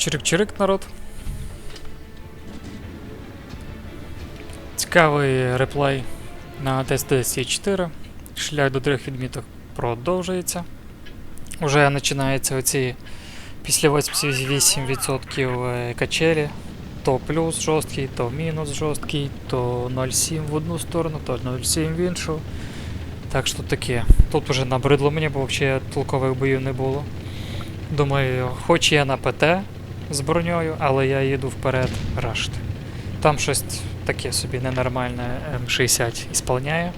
Чирик-чирик, народ. Цікавий реплей на тест 4 Шлях до трьох відміток продовжується. Уже починаються оці після 88% е, качелі. То плюс жорсткий, то мінус жорсткий, то 0,7 в одну сторону, то 0,7 в іншу. Так що таке. Тут уже набридло мені, бо взагалі толкових боїв не було. Думаю, хоч я на ПТ з броньою, але я їду вперед рашти. Там щось таке собі ненормальне М60 ісполняє.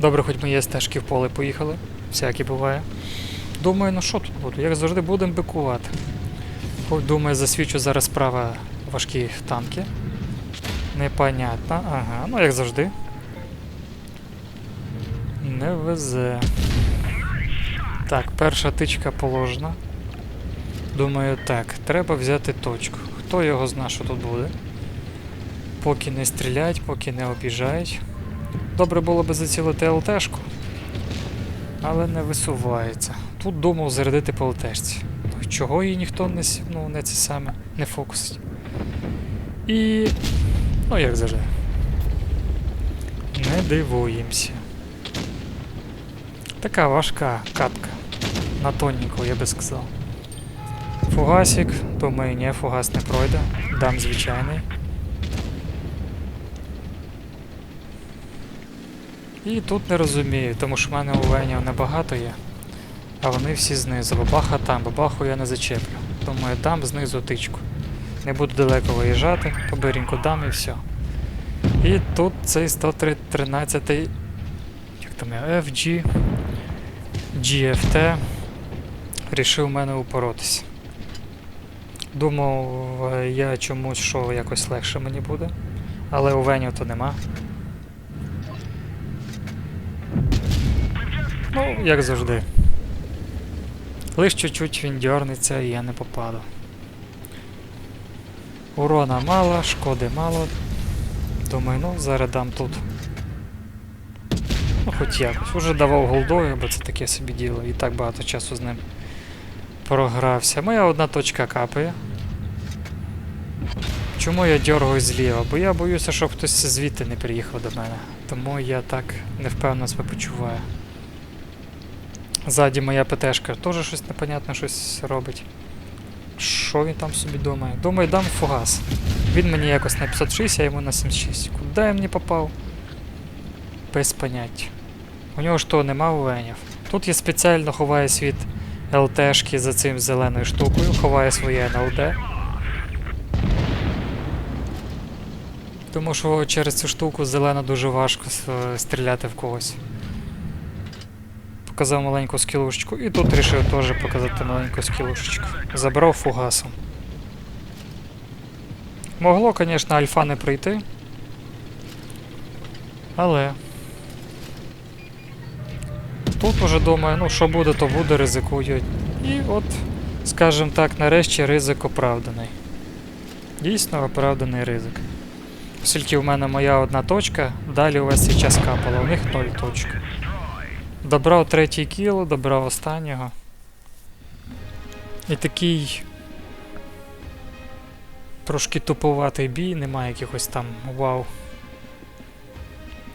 Добре, хоч мої стежки в поле поїхали, всяке буває. Думаю, ну що тут буду? Як завжди будемо бикувати. Думаю, засвічу зараз справа важкі танки. Непонятно, ага, ну як завжди. Не везе. Так, перша тичка положена. Думаю, так, треба взяти точку. Хто його зна, що тут буде? Поки не стрілять, поки не обіжають. Добре було би зацілити ЛТшку, але не висувається. Тут думав зарядити по ЛТшці. Чого її ніхто не, сі- ну, не це саме, не фокусить. І. Ну, як завжди. Не дивуємося. Така важка катка. На тоненьку, я би сказав. Фугасик, думаю, ні, фугас не пройде. Дам звичайний. І тут не розумію, тому що в мене у Венів небагато є. А вони всі знизу. Бабаха там, бабаху я не зачеплю. Думаю, дам знизу тичку. Не буду далеко виїжджати, побиреньку дам і все. І тут цей 113 як там я, FG GFT рішив мене упоротись. Думав е, я чомусь, що якось легше мені буде, але у Веню то нема. Ну, як завжди. Лиш чуть-чуть він дьорнеться і я не попаду. Урона мало, шкоди мало. Думаю, ну зараз дам тут. Ну, хоч якось. Уже давав голдою, бо це таке собі діло. І так багато часу з ним програвся. Моя одна точка капає. Чому я дергаю зліва? Бо я боюся, щоб хтось звідти не приїхав до мене. Тому я так невпевнено себе почуваю. Ззаді моя ПТшка теж щось непонятне щось робить. Що він там собі думає? Думаю, дам фугас. Він мені якось на 506, а йому на 76. Куди я мені попав? Без поняття. У нього ж того нема венів. Тут я спеціально ховаю світ ЛТшки за цим зеленою штукою, ховаю своє НЛД. Тому що через цю штуку зелено дуже важко стріляти в когось. Показав маленьку скілушечку і тут вирішив теж показати маленьку скілушечку. Забрав фугасом. Могло, звісно, альфа не прийти. Але. Тут уже думаю, ну що буде, то буде, ризикую. І от, скажімо так, нарешті ризик оправданий. Дійсно оправданий ризик. Оскільки в мене моя одна точка, далі увесь цей час капала, у них ноль точок. Добрав третій кіл, добрав останнього. І такий трошки туповатий бій, немає якихось там вау.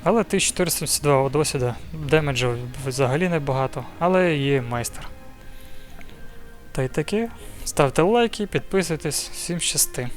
Але 1472 досвіда, демеджу взагалі небагато, але є майстер. Та й таке. Ставте лайки, підписуйтесь, всім щасти.